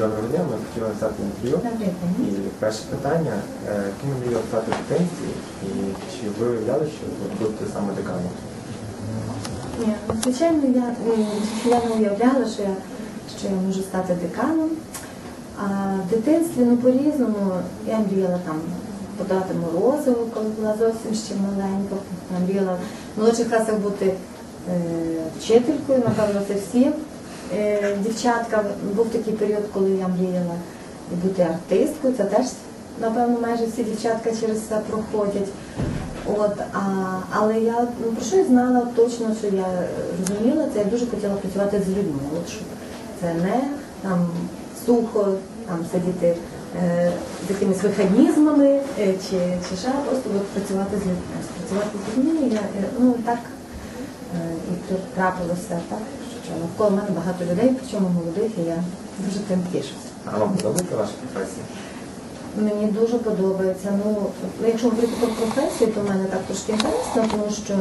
Доброго дня, ми хотіли взяти інтерв'ю. І перше питання, е, ким ви стати в дитинстві, і чи ви уявляли, що ви будете саме деканом? Ні, ну, звичайно, я, я не уявляла, що я, що я можу стати деканом. А в дитинстві ну, по-різному я мріяла там подати морозиво, коли була зовсім ще маленька. Я мріяла в молодших класах бути е, вчителькою, напевно, це всі е, дівчатка. Був такий період, коли я мріяла бути артисткою. Це теж, напевно, майже всі дівчатка через це проходять. От, а, але я ну, про що я знала точно, що я розуміла, це я дуже хотіла працювати з людьми. От, щоб це не там сухо там сидіти е, з якимись механізмами е, чи, чи ще просто от, працювати з людьми. Працювати з людьми я, е, ну, так е, і трапилося так, що навколо мене багато людей, причому молодих, і я дуже тим тішуся. А вам подобається ваша професія? Мені дуже подобається. Ну, якщо говорити про професію, то в мене так трошки інтересно, тому що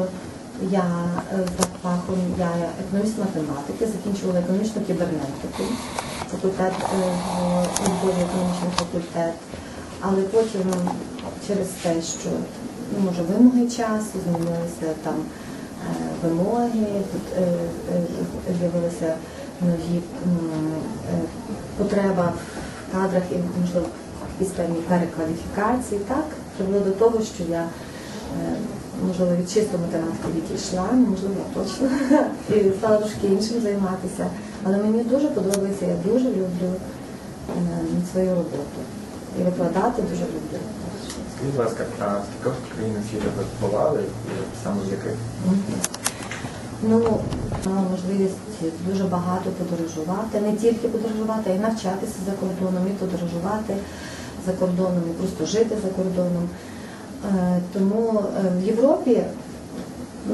я е, за фахом я економіст математики, закінчувала економічну кібернетику, факультет е, в Львові економічний факультет. Але потім через те, що ну, може вимоги часу, змінилися там вимоги, тут е, е, з'явилися нові е, потреба в кадрах і можливо якісь певні перекваліфікації, так привело до того, що я е, можливо від чисто математики відійшла, ну, можливо, точно, і стала трошки іншим займатися. Але мені дуже подобається, я дуже люблю е, свою роботу. І викладати дуже люблю. Скажіть, будь ласка, а в кількох країнах світу ви побували, і саме в яких? Ну, мала можливість дуже багато подорожувати, не тільки подорожувати, а й навчатися за кордоном, і подорожувати за кордоном, і просто жити за кордоном. Е, Тому е, в Європі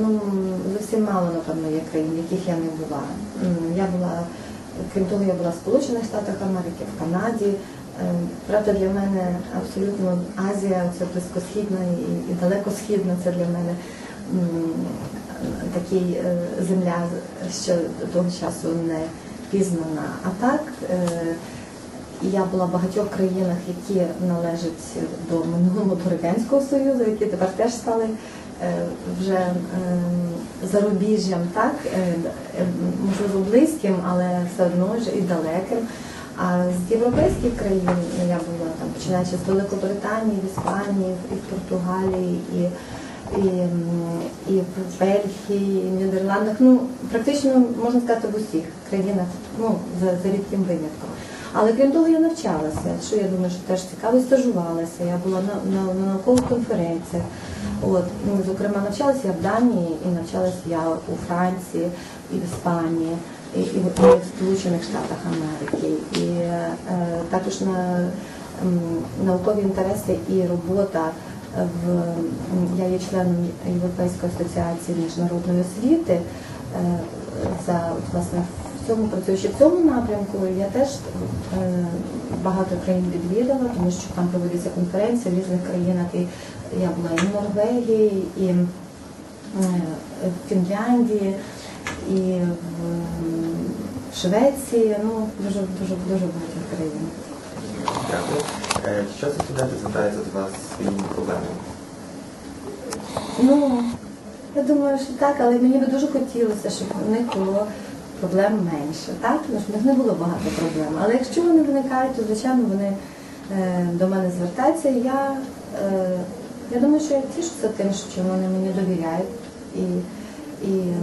ну, зовсім мало, напевно, є країн, в яких я не була. Я була, крім того, я була в Сполучених Штатах Америки, в Канаді. Е, Правда, для мене абсолютно Азія, це близькосхідна і, далекосхідна, це для мене такий е, земля, що до того часу не пізнана. А так, е, я була в багатьох країнах, які належать до минулого до Радянського Союзу, які тепер теж стали е, вже е, зарубіжжям, так, можливо, близьким, але все одно ж і далеким. А з європейських країн ну, я була там, починаючи з Великобританії, в Іспанії, і в Португалії, і, і, і в Бельгії, і в Нідерландах. Ну, практично можна сказати в усіх країнах, ну, за, за рідким винятком. Але крім того, я навчалася, що я думаю, що теж цікаво, стажувалася. Я була на, на, на наукових конференціях. От, ну, зокрема, навчалася я в Данії і навчалася я у Франції і в Іспанії, і, і, в, Сполучених Штатах Америки. І е, також на наукові інтереси і робота в я є членом Європейської асоціації міжнародної освіти. Е, за власне в цьому працюючи в цьому напрямку, я теж е, багато країн відвідала, тому що там проводяться конференції в різних країнах. І я була і в Норвегії, і в Фінляндії, і в Швеції. Ну дуже дуже дуже багато країн. Дякую. Е, Чи часто студенти звертаються до вас своїми проблемами? Ну, я думаю, що так, але мені би дуже хотілося, щоб у них було проблем менше. Так? Тому що в них не було багато проблем. Але якщо вони виникають, то звичайно вони е, до мене звертаються. Я, е, я думаю, що я тішуся тим, що вони мені довіряють і, і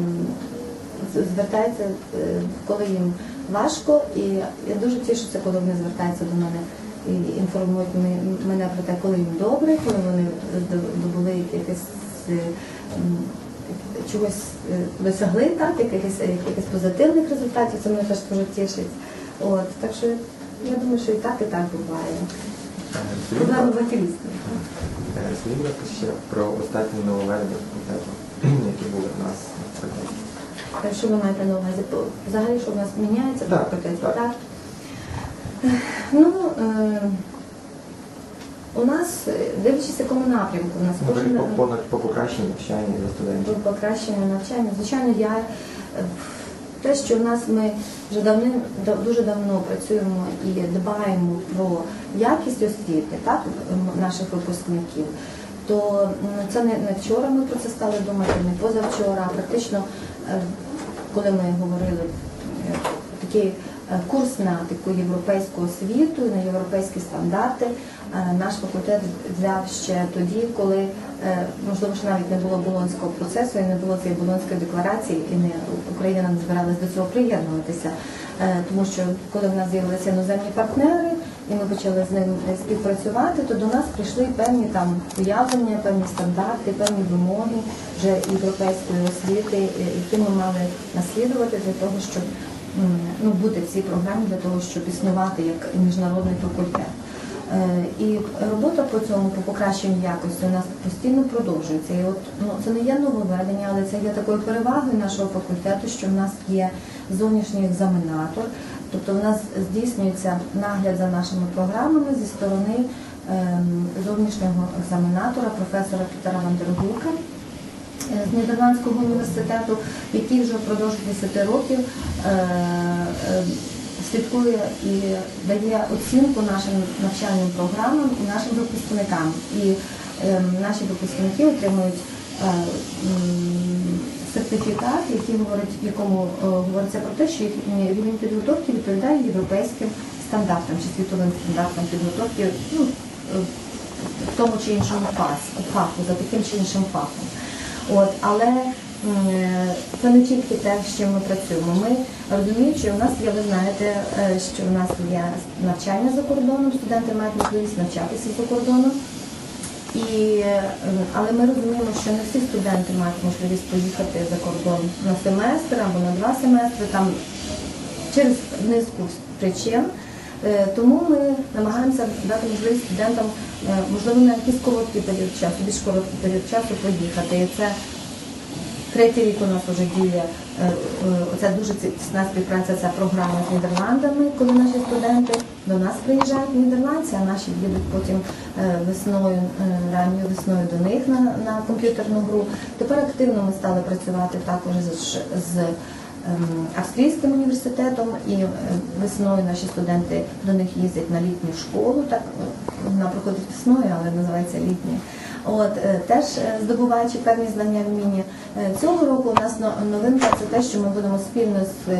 звертаються, е, коли їм важко. І я дуже тішуся, коли вони звертаються до мене і інформують мене про те, коли їм добре, коли вони до- добули якихось е, чогось е, досягли, так, якихось, якихось позитивних результатів, це мене теж дуже тішить. От, так що я думаю, що і так, і так буває. Проблема е, будь ласка, ще про останні нововведення які були в нас Що ви маєте на увазі? Взагалі, що в нас міняється Так, так. так? Ну, е, у нас, е, дивлячись, якому напрямку, у нас кожен по, по, по покращенню навчання для студентів. по покращенню навчання. Звичайно, я е, те, що в нас ми вже давним да- дуже давно працюємо і дбаємо про якість освіти, так наших випускників. То це не, не вчора ми про це стали думати, не позавчора, а практично, коли ми говорили е, такий е, курс на таку європейську освіту, на європейські стандарти. е, Наш факультет взяв ще тоді, коли е, можливо ще навіть не було болонського процесу і не було цієї болонської декларації, і не Україна не збиралась до цього приєднуватися. Е, Тому що коли в нас з'явилися іноземні партнери, і ми почали з ним співпрацювати, то до нас прийшли певні там уявлення, певні стандарти, певні вимоги вже європейської освіти, які ми мали наслідувати для того, щоб ну, бути в цій програмі для того, щоб існувати як міжнародний факультет. Е, І робота по цьому, по покращенню якості, у нас постійно продовжується. І от ну це не є нововведення, але це є такою перевагою нашого факультету, що в нас є зовнішній екзаменатор, тобто в нас здійснюється нагляд за нашими програмами зі сторони ем, зовнішнього екзаменатора, професора Пітера Вандергука е, з Нідерландського університету, який вже впродовж 10 років е, е, слідкує і дає оцінку нашим навчальним програмам і нашим випускникам. І е, наші випускники отримують сертифікат, який говорить, в якому е, говориться про те, що їхній рівень підготовки відповідає європейським стандартам чи світовим стандартам підготовки ну, е, в тому чи іншому фаху, за таким чи іншим фахом. От, але е, це не тільки те, з чим ми працюємо. Ми розуміємо, що в нас є, ви знаєте, що в нас є навчання за кордоном, студенти мають можливість навчатися за кордоном. І, але ми розуміємо, що не всі студенти мають можливість поїхати за кордон на семестр або на два семестри, там через низку причин. Е, Тому ми намагаємося дати можливість студентам, е, можливо, на якийсь короткий період часу, більш короткий період часу поїхати. І це третій рік у нас вже діє оця дуже тісна співпраця, ця програма з Нідерландами, коли наші студенти до нас приїжджають нідерландці, а наші їдуть потім е, весною, е, ранньою весною до них на, на комп'ютерну гру. Тепер активно ми стали працювати також з, з ем, австрійським університетом і е, весною наші студенти до них їздять на літню школу, так е, вона проходить весною, але називається літня. От е, теж е, здобуваючи певні знання вміння. Е, Цього року у нас новинка це те, що ми будемо спільно з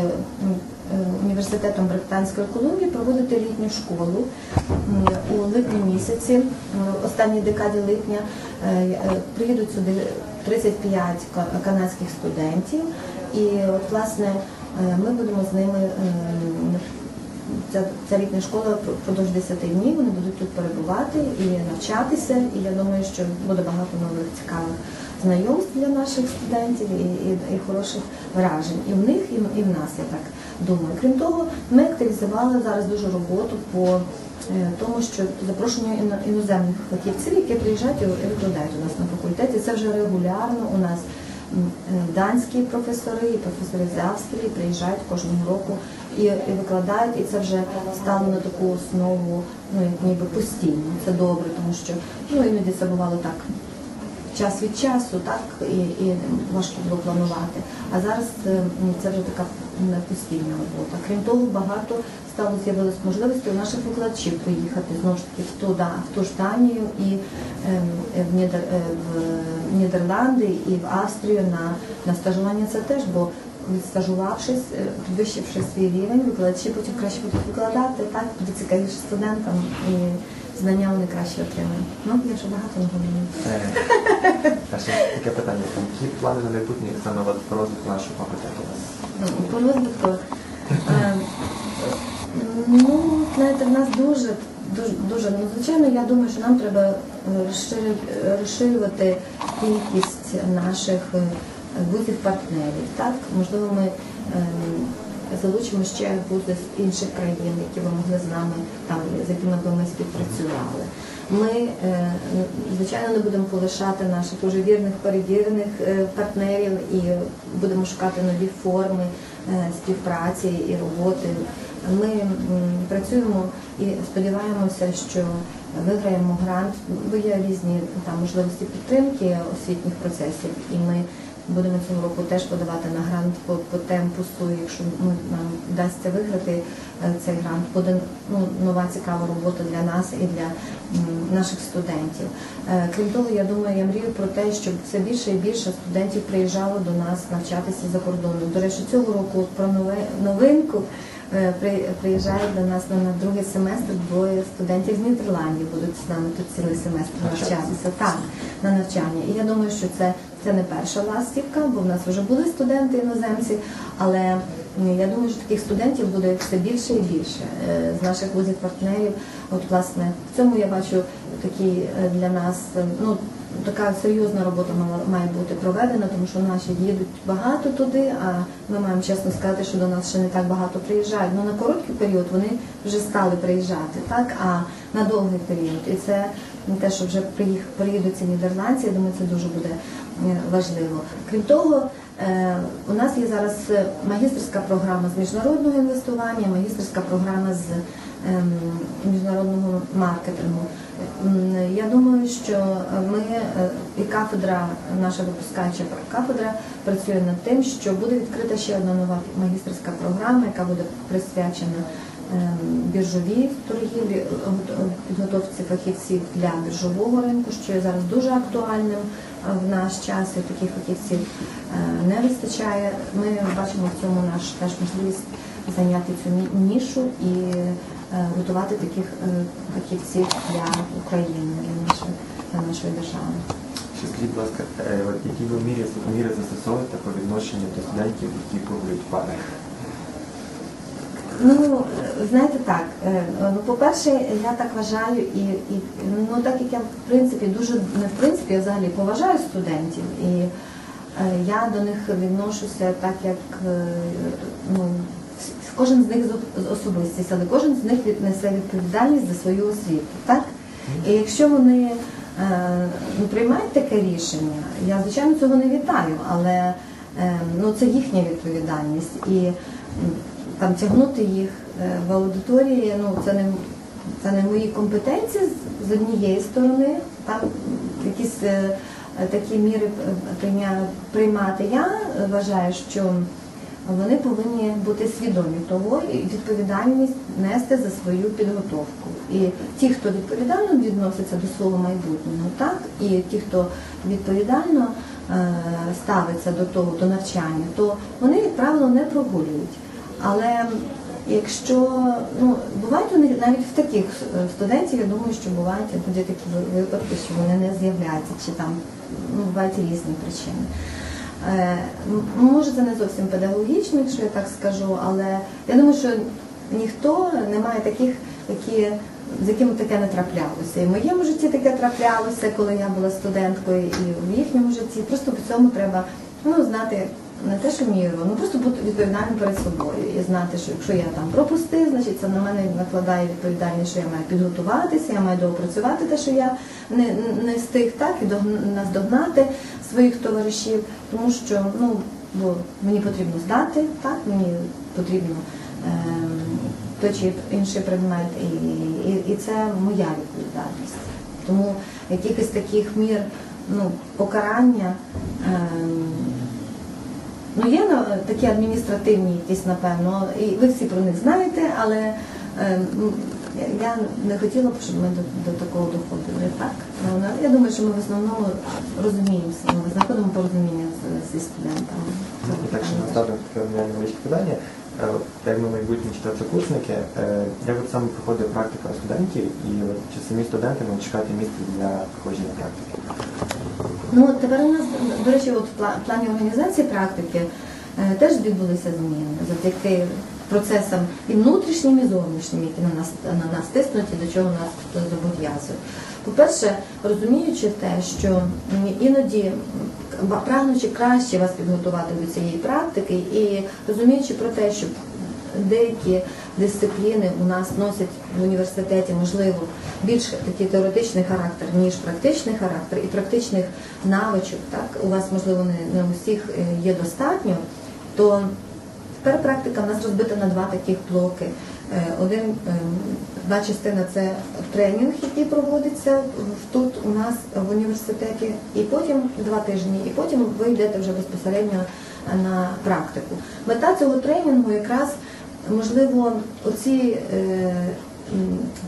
університетом Британської Колумбії проводити літню школу у липні місяці, останній декаді липня. Приїдуть сюди 35 канадських студентів, і от власне ми будемо з ними. Ця, ця літня школа пр- впродовж 10 днів вони будуть тут перебувати і навчатися. І я думаю, що буде багато нових цікавих знайомств для наших студентів і, і, і хороших вражень. І в них, і, і в нас, я так думаю. Крім того, ми активізували зараз дуже роботу по е, тому, що запрошення іноземних фахівців, які приїжджають і викладають у нас на факультеті. Це вже регулярно у нас. Е, Данські професори і професори з Австрії приїжджають кожного року і, викладають, і це вже стало на таку основу, ну ніби постійно. Це добре, тому що ну іноді це бувало так час від часу, так і, і важко було планувати. А зараз е, це вже така постійна робота. Крім того, багато стало з'явилось можливості у наших викладачів поїхати знову ж таки в ту, да, в ту ж Данію і ем, в, Нідер, е, в Нідерланди і в Австрію на, на стажування. Це теж, бо відстажувавшись, е, підвищивши свій рівень, викладачі потім краще будуть викладати, так буде цікавіше студентам і знання вони краще отримують. Ну, я вже багато не говорю. А ще таке питання. Які плани на майбутнє саме про розвиток нашого факультету? Ну, По розвитку. е, Ну, знаєте, в нас дуже, дуже, дуже, ну, звичайно, я думаю, що нам треба е, розширювати кількість наших е, вузів-партнерів. Так? Можливо, ми ем, залучимо ще вузи з інших країн, які би могли з нами, там, з якими б ми співпрацювали. Ми, е, звичайно, не будемо полишати наших уже вірних, перевірених е, партнерів і будемо шукати нові форми е, співпраці і роботи. Ми працюємо і сподіваємося, що виграємо грант, бо є різні там можливості підтримки освітніх процесів, і ми будемо цього року теж подавати на грант по, по темпусу. Якщо ми, нам вдасться виграти е, цей грант, буде ну, нова цікава робота для нас і для м, наших студентів. Е, Крім того, я думаю, я мрію про те, щоб все більше і більше студентів приїжджало до нас навчатися за кордоном. До речі, цього року про нове новинку. е, при- Приїжджають до нас на, на другий семестр двоє студентів з Нідерландів будуть з нами тут цілий семестр Навчатися. навчатися так на навчання. І я думаю, що це, це не перша ластівка, бо в нас вже були студенти іноземці, але я думаю, що таких студентів буде все більше і більше е, з наших вузів партнерів. От власне в цьому я бачу такий е, для нас е, ну. Така серйозна робота має бути проведена, тому що наші їдуть багато туди, а ми маємо чесно сказати, що до нас ще не так багато приїжджають. Ну на короткий період вони вже стали приїжджати, так а на довгий період. І це те, що вже приїдуть ці нідерландці, я думаю, це дуже буде важливо. Крім того, е, у нас є зараз е, магістерська програма з міжнародного інвестування, магістерська програма з ем, міжнародного маркетингу. Я думаю, що ми е, і кафедра, наша випускаюча кафедра працює над тим, що буде відкрита ще одна нова магістерська програма, яка буде присвячена біржовій торгівлі, підготовці фахівців для біржового ринку, що є зараз дуже актуальним е, в наш час, і таких фахівців е, не вистачає. Ми бачимо в цьому наш теж можливість зайняти цю нішу і е, готувати таких фахівців для України, для нашої, для нашої держави. Ще скажіть, будь ласка, які ви міри застосовуєте по відношенню до студентів, які пробують пари? Ну, знаєте так, е, ну, по-перше, я так вважаю, і, і ну так як я в принципі дуже не в принципі, я взагалі поважаю студентів, і е, я до них відношуся так, як е, ну, кожен з них з- особистість, але кожен з них несе відповідальність за свою освіту. Так? І якщо вони ну, приймають таке рішення, я звичайно цього не вітаю, але ну, це їхня відповідальність. І там тягнути їх е, в аудиторії, ну це не це не мої компетенції з- однієї сторони, там якісь е, такі міри приймати. Я вважаю, що вони повинні бути свідомі того і відповідальність нести за свою підготовку. І ті, хто відповідально відноситься до свого майбутнього, так і ті, хто відповідально е, ставиться до того, до навчання, то вони, як правило, не прогулюють. Але якщо ну бувають вони навіть в таких е, студентів, я думаю, що бувають іноді такі випадки, що вони не з'являються, чи там ну, бувають різні причини. Е, Може, це не зовсім педагогічно, якщо я так скажу, але я думаю, що ніхто не має таких, які, з якими таке не траплялося. І в моєму житті таке траплялося, коли я була студенткою, і в їхньому житті. Просто по цьому треба ну, знати не те, що міру, ну просто бути відповідальним перед собою і знати, що якщо я там пропустив, значить це на мене накладає відповідальність, що я маю підготуватися, я маю доопрацювати те, що я не, не встиг так і наздогнати своїх товаришів, тому що ну бо мені потрібно здати, так мені потрібно ем, той чи інший предмет, і, і, і це моя відповідальність. Тому якихось таких мір ну, покарання. Ем, Ну, є на- такі адміністративні якісь, напевно, і ви всі про них знаєте, але е, м, я не хотіла б, щоб ми до, до такого доходили. Так? Ну, на- Я думаю, що ми в основному розуміємося, ми знаходимо порозуміння з- зі студентами. І так, що наставник таке невеличке питання. Е, Як ми майбутні четвертокурсники, е, як от саме проходить практика у студентів, і от чи самі студенти можуть чекати місце для проходження практики? Ну, от тепер у нас, до речі, от в плані організації практики е, теж відбулися зміни завдяки процесам і внутрішнім, і зовнішнім, які на нас на нас тиснуть і до чого нас зобов'язують. По-перше, розуміючи те, що іноді прагнучи краще вас підготувати до цієї практики, і розуміючи про те, що деякі дисципліни у нас носять в університеті, можливо, більш такий теоретичний характер, ніж практичний характер, і практичних навичок, так, у вас, можливо, не, не у всіх е, є достатньо, то тепер практика в нас розбита на два таких блоки. Е, Один, одна частина це тренінг, який проводиться тут у нас в університеті, і потім два тижні, і потім ви йдете вже безпосередньо на практику. Мета цього тренінгу якраз можливо оці е,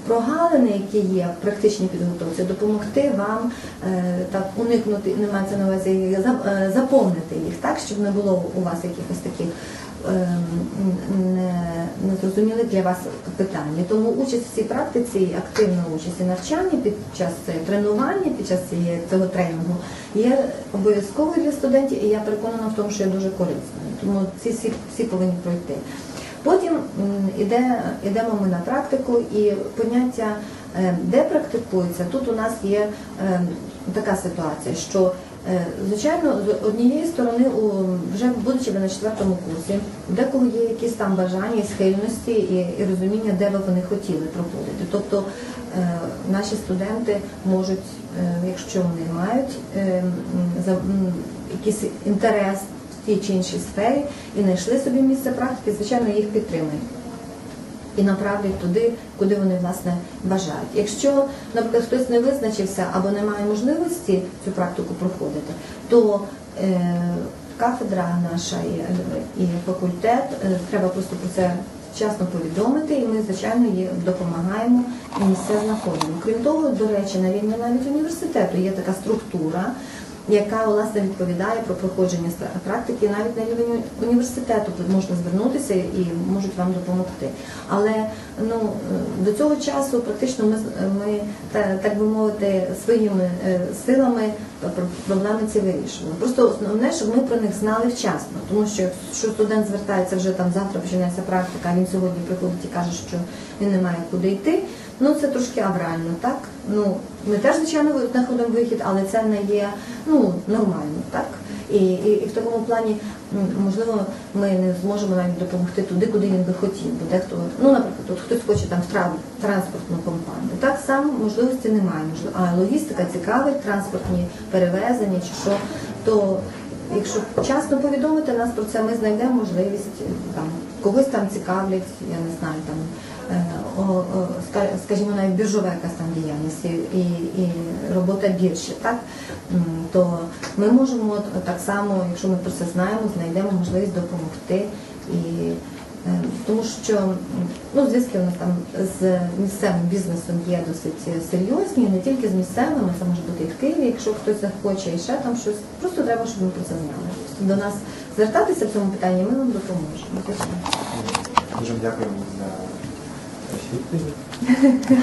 прогалини, які є в практичній підготовці, допомогти вам е, так уникнути, не мається на увазі заповнити їх, так щоб не було у вас якихось таких ем, незрозумілих для вас питань. І Тому участь в цій практиці, активна участь і навчання під час тренування, під час цього тренінгу є обов'язковою для студентів, і я переконана в тому, що є дуже корисною. Тому ці всі, всі повинні пройти. Потім іде, йдемо ми на практику і поняття, е, де практикується, тут у нас є е, така ситуація, що звичайно з однієї сторони, вже будучи ви на четвертому курсі, декого є якісь там бажання і схильності і, і розуміння, де би вони хотіли проходити. Тобто е, наші студенти можуть, е, якщо вони мають е, якийсь інтерес в тій чи іншій сфері і знайшли собі місце практики, звичайно, їх підтримують і направлять туди, куди вони власне бажають. Якщо, наприклад, хтось не визначився або не має можливості цю практику проходити, то е, кафедра наша і, і факультет е, треба просто про це вчасно повідомити, і ми, звичайно, їй допомагаємо і місця знаходимо. Крім того, до речі, на рівні навіть університету є така структура яка власне відповідає про проходження практики навіть на рівень університету можна звернутися і можуть вам допомогти. Але ну до цього часу практично ми, ми так би мовити своїми е, силами про- проблеми ці вирішували. Просто основне, щоб ми про них знали вчасно, тому що якщо студент звертається вже там завтра починається практика, а він сьогодні приходить і каже, що він не має куди йти. Ну це трошки аврально, так? Ну ми теж звичайно знаходимо вихід, але це не є ну нормально, так? І, і, і в такому плані можливо ми не зможемо навіть допомогти туди, куди він би хотів. Бо дехто, ну наприклад, от хтось хоче там в транспортну компанію. Так само можливості немає. Можливо, а логістика цікавить, транспортні перевезення чи що, то якщо вчасно повідомити нас про це, ми знайдемо можливість е, там когось там цікавлять, я не знаю, там е, скажімо, навіть біржова якась там діяльність і, і робота більше, так то ми можемо так само, якщо ми про це знаємо, знайдемо можливість допомогти і. Е, Тому що ну, зв'язки у нас там з місцевим бізнесом є досить серйозні, не тільки з місцевими, це може бути і в Києві, якщо хтось захоче, і ще там щось. Просто треба, щоб ми про це знали. До нас звертатися в цьому питанні, ми вам допоможемо. Дуже дякуємо за ваші відповіді.